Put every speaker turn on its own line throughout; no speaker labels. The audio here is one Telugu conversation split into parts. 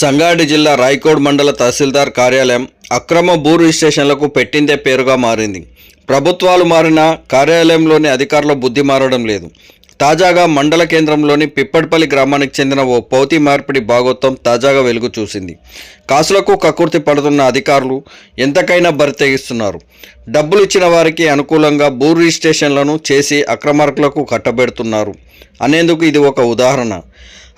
సంగారెడ్డి జిల్లా రాయకోడ్ మండల తహసీల్దార్ కార్యాలయం అక్రమ భూ రిజిస్ట్రేషన్లకు పెట్టిందే పేరుగా మారింది. ప్రభుత్వాలు మారినా కార్యాలయంలోని అధికారుల బుద్ధి మారడం లేదు. తాజాగా మండల కేంద్రంలోని పిప్పటిపల్లి గ్రామానికి చెందిన ఓ పౌతి మార్పిడి భాగోత్వం తాజాగా వెలుగు చూసింది. కాసులకు కకుర్తి పడుతున్న అధికారులు ఎంతకైనా బరితెగిస్తున్నారు డబ్బులు ఇచ్చిన వారికి అనుకూలంగా భూ రిజిస్ట్రేషన్లను చేసి అక్రమార్కులకు కట్టబెడుతున్నారు. అనేందుకు ఇది ఒక ఉదాహరణ.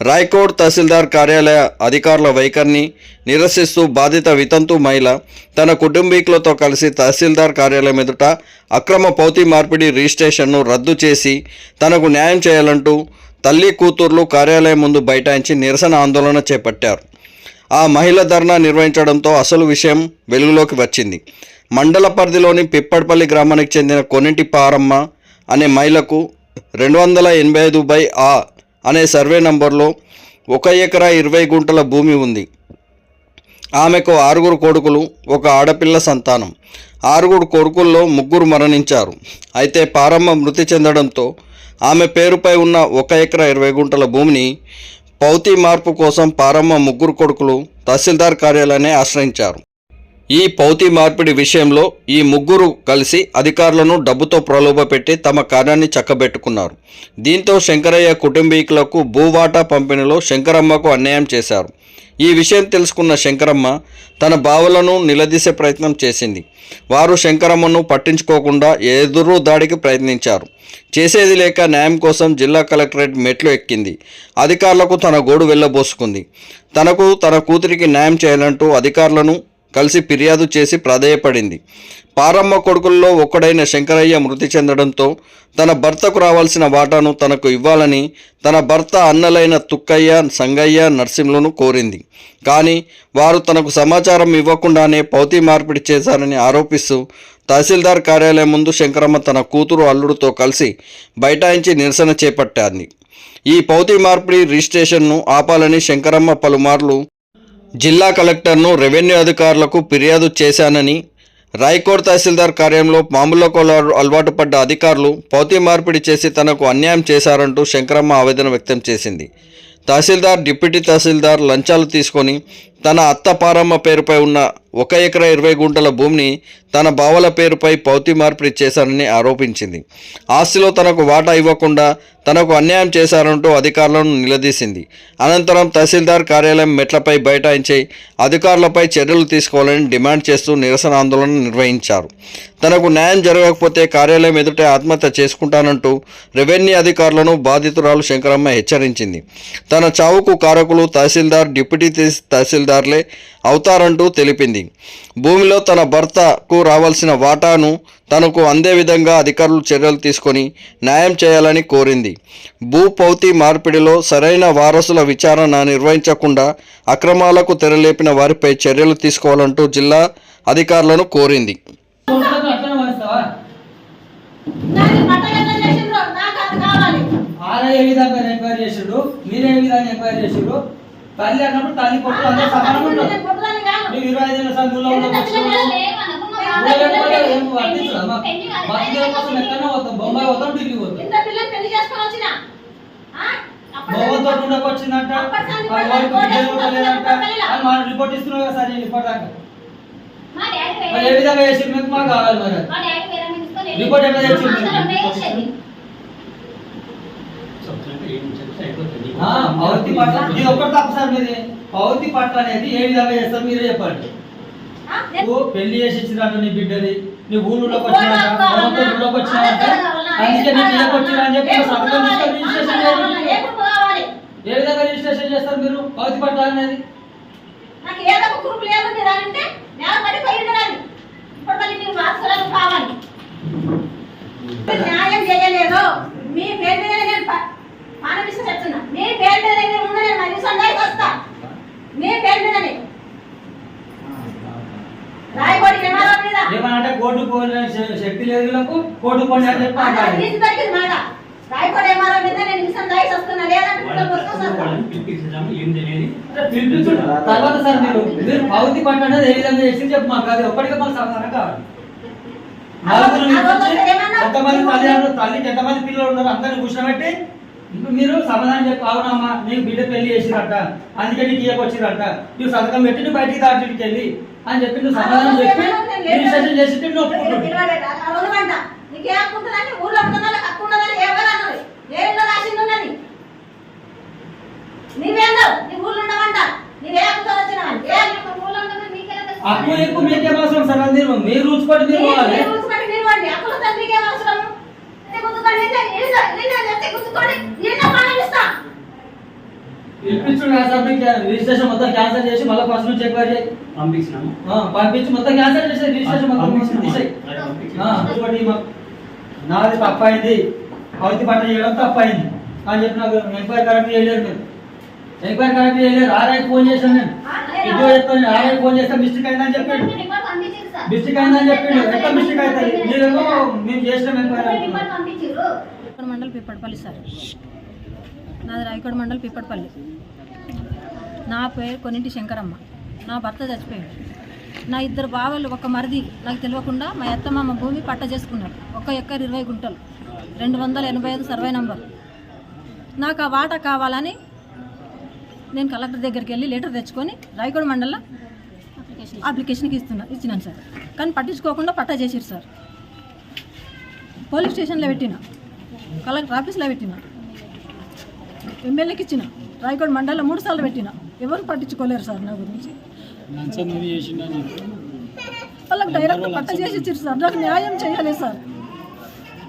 రాయ్కోట్ తహసీల్దార్ కార్యాలయ అధికారుల వైఖరిని నిరసిస్తూ బాధిత వితంతు మహిళ తన కుటుంబీకులతో కలిసి తహసీల్దార్ కార్యాలయం ఎదుట అక్రమ పౌతి మార్పిడి రిజిస్ట్రేషన్ను రద్దు చేసి తనకు న్యాయం చేయాలంటూ తల్లి కూతుర్లు కార్యాలయం ముందు బైఠాయించి నిరసన ఆందోళన చేపట్టారు. ఆ మహిళ ధర్నా నిర్వహించడంతో అసలు విషయం వెలుగులోకి వచ్చింది. మండల పరిధిలోని పిప్పటిపల్లి గ్రామానికి చెందిన కొన్నింటి పారమ్మ అనే మహిళకు రెండు వందల ఎనభై ఐదు బై ఆ అనే సర్వే నంబర్లో ఒక ఎకరా ఇరవై గుంటల భూమి ఉంది. ఆమెకు ఆరుగురు కొడుకులు ఒక ఆడపిల్ల సంతానం. ఆరుగురు కొడుకుల్లో ముగ్గురు మరణించారు. అయితే పారమ్మ మృతి చెందడంతో ఆమె పేరుపై ఉన్న ఒక ఎకరా ఇరవై గుంటల భూమిని పౌతి మార్పు కోసం పారమ్మ ముగ్గురు కొడుకులు తహసీల్దార్ కార్యాలయాన్ని ఆశ్రయించారు. ఈ పౌతి మార్పిడి విషయంలో ఈ ముగ్గురు కలిసి అధికారులను డబ్బుతో ప్రలోభపెట్టి తమ కార్యాన్ని చక్కబెట్టుకున్నారు. దీంతో శంకరయ్య కుటుంబీకులకు భూవాటా పంపిణీలో శంకరమ్మకు అన్యాయం చేశారు. ఈ విషయం తెలుసుకున్న శంకరమ్మ తన బావులను నిలదీసే ప్రయత్నం చేసింది. వారు శంకరమ్మను పట్టించుకోకుండా ఎదురు దాడికి ప్రయత్నించారు. చేసేది లేక న్యాయం కోసం జిల్లా కలెక్టరేట్ మెట్లు ఎక్కింది. అధికారులకు తన గోడు వెళ్ళబోసుకుంది. తనకు తన కూతురికి న్యాయం చేయాలంటూ అధికారులను కలిసి ఫిర్యాదు చేసి ప్రాధేయపడింది. పారమ్మ కొడుకుల్లో ఒక్కడైన శంకరయ్య మృతి చెందడంతో తన భర్తకు రావాల్సిన వాటాను తనకు ఇవ్వాలని తన భర్త అన్నలైన తుక్కయ్య సంగయ్య నర్సింహులను కోరింది. కానీ వారు తనకు సమాచారం ఇవ్వకుండానే పౌతి మార్పిడి చేశారని ఆరోపిస్తూ తహసీల్దార్ కార్యాలయం ముందు శంకరమ్మ తన కూతురు అల్లుడితో కలిసి బైఠాయించి నిరసన చేపట్టింది ఈ పౌతి మార్పిడి రిజిస్ట్రేషన్ను ఆపాలని శంకరమ్మ పలుమార్లు జిల్లా కలెక్టర్ను రెవెన్యూ అధికారులకు ఫిర్యాదు చేశానని రాయకోడ్ తహసీల్దార్ కార్యంలో మామూలకు అలవా- అలవాటు పడ్డ అధికారులు పౌతి మార్పిడి చేసి తనకు అన్యాయం చేశారంటూ శంకరమ్మ ఆవేదన వ్యక్తం చేసింది. తహసీల్దార్ డిప్యూటీ తహసీల్దార్ లంచాలు తీసుకొని తన అత్త పారమ్మ పేరుపై ఉన్న ఒక ఎకరా ఇరవై గుంటల భూమిని తన బావల పేరుపై పౌతి మార్పిడి చేశారని ఆరోపించింది. ఆస్తిలో తనకు వాటా ఇవ్వకుండా తనకు అన్యాయం చేశారంటూ అధికారులను నిలదీసింది. అనంతరం తహసీల్దార్ కార్యాలయం మెట్లపై బైఠాయించి అధికారులపై చర్యలు తీసుకోవాలని డిమాండ్ చేస్తూ నిరసన ఆందోళన నిర్వహించారు. తనకు న్యాయం జరగకపోతే కార్యాలయం ఎదుటే ఆత్మహత్య చేసుకుంటానంటూ రెవెన్యూ అధికారులను బాధితురాలు శంకరమ్మ హెచ్చరించింది. తన చావుకు కారకులు తహసీల్దార్ డిప్యూటీ తహసీల్దార్లే అవుతారంటూ తెలిపింది. భూమిలో తన భర్తకు రావాల్సిన వాటాను తనకు అందే విధంగా అధికారులు చర్యలు తీసుకొని న్యాయం చేయాలని కోరింది. భూ పౌతి మార్పిడిలో సరైన వారసుల విచారణ నిర్వహించకుండా అక్రమాలకు తెరలేపిన వారిపై చర్యలు తీసుకోవాలంటూ జిల్లా అధికారులను కోరింది.
ఏ విధంగా ఎంక్వైరీ చేసిండు? మీరు ఏ విధంగా ఎంక్వైరీ చేసిండు? తల్లి అన్నప్పుడు తల్లి కొట్టు అందరూ సమానం. నువ్వు ఇరవై ఐదు సందులో కోసం ఎక్కడో పోతాం బొంబాయి పోతాం ఢిల్లీ పోతాం.
ఇంత పిల్లని పెళ్ళి చేసుకొని వచ్చిన? ఆ? అప్పుడు
మొగంతో ఉండకు వచ్చిందంట. మరి వాడికి విద్య కూడా లేదంట. అని మనం రిపోర్ట్ ఇస్తున్నావు కదా సరే రిపోర్ట్ దాకా.
మా డాడీ
మరి ఏ విధంగా చేసి మీకు మాకు కావాలి మరి రిపోర్ట్ ఎట్లా తెచ్చిండు? పౌతి పట్ల? ఇది ఒక్కటి తప్పు సార్ మీది. పౌతి పట్ల అనేది ఏ విధంగా చేస్తారు మీరే చెప్పండి. నువ్వు పెళ్ళి చేసి ఇచ్చినట్టు నీ బిడ్డది. నీ ఊళ్ళోకి వచ్చినాక ఊళ్ళోకి వచ్చినాక అందుకే నీకు ఇళ్ళకి వచ్చినా అని చెప్పి
ఎప్పుడు
సంతకం తీసుకొని రిజిస్ట్రేషన్? చేయండి? ఏ విధంగా రిజిస్ట్రేషన్ చేస్తారు మీరు? పౌతి పట్ల అనేది?
నాకు ఏదో ఒక గ్రూప్ లేదు మీరు అంటే నేను పడి పోయింది రాని ఇప్పుడు మళ్ళీ మీరు వారసులకు కావాలి. న్యాయం చేయలేదు. మీ పేరు మీద నేను ప- మానవిస్తూ చెప్తున్నా. మీ పేరు మీద నేను మరి సందాయికి వస్తా. మీ పేరు మీదనే రాయబడి విమానం మీద.
ఏమనంటే కోర్టు పోయిన శక్తి లేదు వీళ్ళకు కోర్టు పోయిన అని చెప్పి
ఆ
అంటారు.
తీసి దొరికింది మాట. రాయబడి విమానం మీద నేను మిషన్ దాయికి వస్తున్నా. లేదంటే కూడా వస్తున్నా
అంటే పిలిపించు. తర్వాత సార్ మీరు మీరు పౌతి పట్ల అనేది ఏ విధంగా చేసి చెప్పు మాకు అది ఒక్కడిగా మాకు సమాధానం కావాలి? ఎంతమంది తల్లిదండ్రులు తల్లికి ఎంతమంది పిల్లలు ఉన్నారు అందరిని కూర్చోబెట్టి ఇప్పుడు మీరు సమాధానం చెప్పి అవునమ్మా నీకు బిడ్డ పెళ్ళి చేసిరట అందుకే నీకు ఇయ్యకొచ్చిరట నువ్వు సంతకం పెట్టి నువ్వు బయటికి దాటికి వెళ్ళి. అని చెప్పి నువ్వు సమాధానం చెప్పి రిజిస్ట్రేషన్ చేసి నువ్వు? అప్పు ఎక్కువ మీకేం అవసరం సార్ అది మీరు రూల్స్ పట్టి మీరు పోవాలి. ఇప్పించుడు మీకు రిజిస్ట్రేషన్ మొత్తం క్యాన్సిల్ చేసి మళ్ళీ ఫస్ట్ నుంచి ఎంక్వైరీ చేయి
పంపించినాము?
ఆ, పంపించి మొత్తం క్యాన్సిల్ చేసి రిజిస్ట్రేషన్ మొత్తం. తీసేయి. మా- నాది తప్పైంది. కవిత పట్ట చేయడం తప్పైంది. అని చెప్పి నాకు ఎంక్వైరీ కరెక్ట్ చేయలేరు మీరు. ఎంక్వైరీ కరెక్ట్ చేయలేరు. ఆర్ఐ ఫోన్ చేశాను నేను. ఇదిగో చెప్తాను ఆర్ఐ ఫోన్ చేస్తే మిస్టేక్ అయిందని చెప్పాడు. మిస్టేక్ అయిందని చెప్పిండు. ఎట్లా మిస్టేక్ అవుతుంది? మీరేమో మేము చేసినాం
మండల్ పిప్పటిపల్లి సార్. నాది రాయకోట మండల్ పిప్పటిపల్లి నా పేరు కొన్నింటి శంకరమ్మ. నా భర్త చచ్చిపోయాడు. నా ఇద్దరు బావలు ఒక మరిది నాకు తెలియకుండా మా అత్తమ్మ మా భూమి పట్ట చేసుకున్నారు. ఒక ఎక్కర్ ఇరవై గుంటలు. రెండు వందల ఎనభై ఐదు సర్వే నంబర్. నాకు ఆ వాటా కావాలని నేను కలెక్టర్ దగ్గరికి వెళ్ళి లెటర్ తెచ్చుకొని రాయకోట మండలంలో అప్లికేషన్కి ఇస్తున్నా ఇచ్చినాను సార్. కానీ పట్టించుకోకుండా పట్టా చేసిరు సార్. పోలీస్ స్టేషన్లో పెట్టిన కలెక్టర్ ఆఫీస్లో పెట్టిన ఎమ్మెల్యేకి ఇచ్చిన రాయకోట మండలంలో మూడు సార్లు పెట్టిన ఎవరు పట్టించుకోలేరు సార్ నా గురించి. వాళ్ళకి డైరెక్ట్ పట్ట చేసి ఇచ్చారు సార్. నాకు న్యాయం చేయాలి సార్.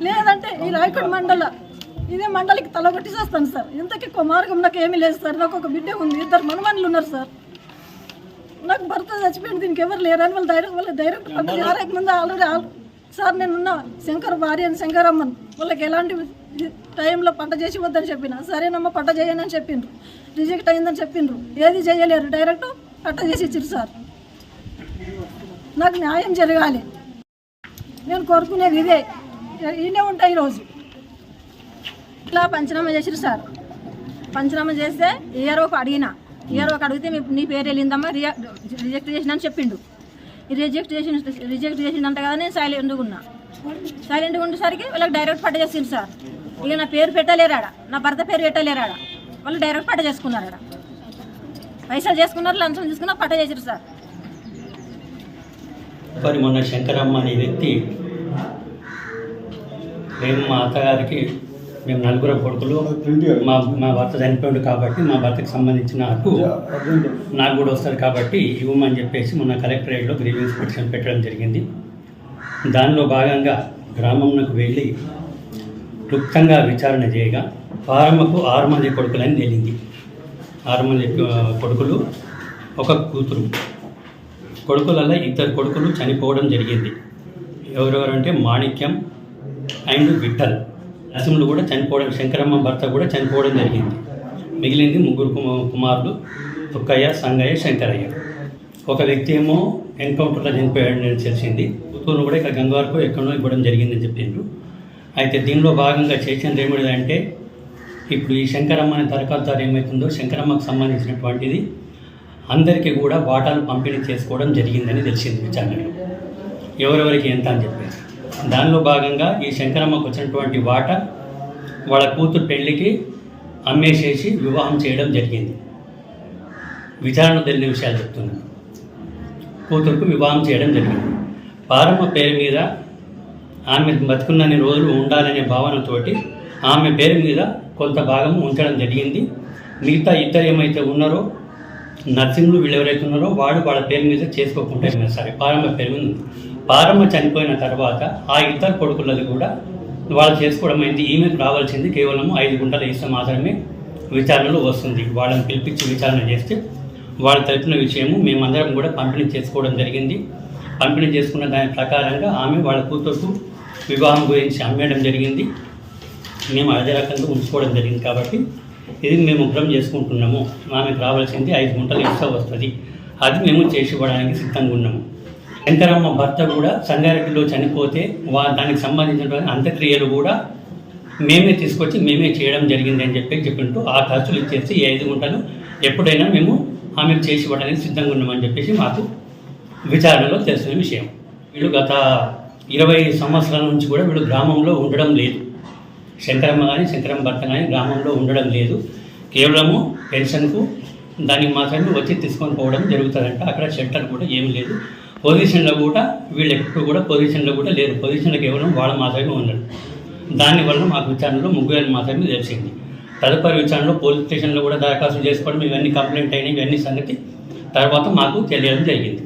లేదంటే ఈ రాయకోట మండల ఇదే మండలికి తలగొట్టి చేస్తాను సార్. ఇంతకీ ఎక్కువ మార్గం నాకు ఏమీ లేదు సార్. నాకు ఒక బిడ్డ ఉంది. ఇద్దరు మనమనులు ఉన్నారు సార్. నాకు భర్త చచ్చిపోయింది దీనికి ఎవరు లేరని వాళ్ళు డైరెక్ట్ వాళ్ళు డైరెక్ట్ పట్ట చేయాలి ముందు ఆల్రెడీ సార్ నేను ఉన్నా శంకర్ భార్య అని శంకరమ్మన్ వాళ్ళకి ఎలాంటి టైంలో పంట చేసి వద్దని చెప్పిన సరేనమ్మా పంట చేయను అని చెప్పిండ్రు. రిజెక్ట్ అయిందని చెప్పిండ్రు. ఏది చేయలేరు. డైరెక్ట్ పట్ట చేసి ఇచ్చారు సార్. నాకు న్యాయం జరగాలి. నేను కోరుకునేది ఇదే. ఈయనే ఉంటాయి ఈరోజు. ఇట్లా పంచనామా చేసిరు సార్. పంచనామా చేస్తే ఇయర్ఓకి అడిగిన. ఇయర్ఓకి అడిగితే మీ నీ పేరు వెళ్ళిందమ్మా రిజెక్ట్ చేసిన అని చెప్పిండు. రిజెక్ట్ చేసిన రిజెక్ట్ చేసిందంట కదా నేను సైలెంట్గా ఉన్నా. సైలెంట్గా ఉండేసరికి వాళ్ళకి డైరెక్ట్ పట్ట చేసిండు సార్. ఇక నా పేరు పెట్టలేరాడ? నా భర్త పేరు పెట్టలేరాడ? వాళ్ళు డైరెక్ట్ పట్ట చేసుకున్నారాడ? పైసలు చేసుకున్నారు లంచం తీసుకున్నారు పట్ట చేసారు సార్.
మరి మొన్న శంకరమ్మ అనే వ్యక్తి మేము మా అత్తగారికి మేము నలుగురు కొడుకులు. మా మా భర్త చనిపోయాడు కాబట్టి మా భర్తకి సంబంధించిన హక్కు నాకు కూడా వస్తుంది కాబట్టి ఇవ్వమని చెప్పేసి మొన్న కలెక్టరేట్లో గ్రీవెన్స్ పిటిషన్ పెట్టడం జరిగింది. దానిలో భాగంగా గ్రామంలోకి వెళ్ళి క్లుప్తంగా విచారణ చేయగా పారమ్మకు ఆరు మంది కొడుకులని తేలింది. ఆరు మంది కొడుకులు ఒక కూతురు. కొడుకులలో ఇద్దరు కొడుకులు చనిపోవడం జరిగింది. ఎవరెవరంటే మాణిక్యం అండ్ విఠల్. నరసింహులు కూడా చనిపోవడం శంకరమ్మ భర్త కూడా చనిపోవడం జరిగింది. మిగిలింది ముగ్గురు కుమ- కుమారులు తుక్కయ్య సంగయ్య శంకరయ్య. ఒక వ్యక్తి ఏమో ఎన్కౌంటర్లో చనిపోయాడని తెలిసింది. కూతురు కూడా ఇక్కడ గంగవారకు ఎక్కడో ఇవ్వడం జరిగిందని చెప్పిండ్రు. అయితే దీనిలో భాగంగా చేసింది ఏమిటి అంటే ఇప్పుడు ఈ శంకరమ్మ అనే దరఖాస్తుదారు ఏమవుతుందో శంకరమ్మకు సంబంధించినటువంటిది అందరికీ కూడా వాటాలు పంపిణీ చేసుకోవడం జరిగిందని తెలిసింది విచారణలో. ఎవరెవరికి ఎంత అని చెప్పేసి దానిలో భాగంగా ఈ శంకరమ్మకు వచ్చినటువంటి వాట వాళ్ళ కూతురు పెళ్ళికి అమ్మేసేసి వివాహం చేయడం జరిగింది. విచారణ తెలియని విషయాలు చెప్తున్నాను. కూతురుకు వివాహం చేయడం జరిగింది. పారమ్మ పేరు మీద ఆమె బతుకున్నన్ని రోజులు ఉండాలనే భావనతోటి ఆమె పేరు మీద కొంత భాగం ఉంచడం జరిగింది. మిగతా ఇద్దరు ఏమైతే ఉన్నారో నర్సింగ్లు వీళ్ళు ఎవరైతే ఉన్నారో వాడు వాళ్ళ పేరు మీద చేసుకోకుండా సరే పారమ్మ పేరు మీద పారమ్మ చనిపోయిన తర్వాత ఆ ఇద్దరు కొడుకులది కూడా వాళ్ళు చేసుకోవడం అయింది. ఈమెకు రావాల్సింది కేవలం ఐదు గుంటల ఇష్టం మాత్రమే విచారణలో వస్తుంది. వాళ్ళని పిలిపించి విచారణ చేస్తే వాళ్ళు తెలిపిన విషయము మేమందరం కూడా పంపిణీ చేసుకోవడం జరిగింది. పంపిణీ చేసుకున్న దాని ప్రకారంగా ఆమె వాళ్ళ కూతురుకు వివాహం గురించి అమ్మేయడం జరిగింది. మేము అదే రకంగా ఉంచుకోవడం జరిగింది కాబట్టి ఇది మేము ఉగ్రం చేసుకుంటున్నాము. ఆమెకు రావాల్సింది ఐదు గుంటలు ఇష్టం వస్తుంది. అది మేము చేసి ఇవ్వడానికి సిద్ధంగా ఉన్నాము. శంకరమ్మ భర్త కూడా సంగారెడ్డిలో చనిపోతే వా దానికి సంబంధించినటువంటి అంత్యక్రియలు కూడా మేమే తీసుకొచ్చి మేమే చేయడం జరిగింది అని చెప్పి చెప్పింటూ ఆ ఖర్చులు ఇచ్చేసి ఈ ఐదు గుంటలు ఎప్పుడైనా మేము ఆమె చేసి ఇవ్వడానికి సిద్ధంగా ఉన్నామని చెప్పేసి మాకు విచారణలో తెలిసిన విషయం. వీళ్ళు గత ఇరవై సంవత్సరాల నుంచి కూడా వీళ్ళు గ్రామంలో ఉండడం లేదు. శంకరమ్మ కానీ శంకరమ్మ భర్త కానీ గ్రామంలో ఉండడం లేదు. కేవలము పెన్షన్కు దానికి మాత్రమే వచ్చి తీసుకొని పోవడం జరుగుతుందంట. అక్కడ షెల్టర్ కూడా ఏమీ లేదు. పొజిషన్లో కూడా వీళ్ళు ఎప్పుడు కూడా పొజిషన్లో కూడా లేరు. పొజిషన్లో కేవలం వాళ్ళు మాత్రమే ఉన్నారు. దానివల్ల మాకు విచారణలో ముగ్గురు మాత్రమే తెలిసింది. తదుపరి విచారణలో పోలీస్ స్టేషన్లో కూడా దరఖాస్తు చేసుకోవడం ఇవన్నీ కంప్లైంట్ అయినాయి ఇవన్నీ సంగతి తర్వాత మాకు తెలియడం జరిగింది.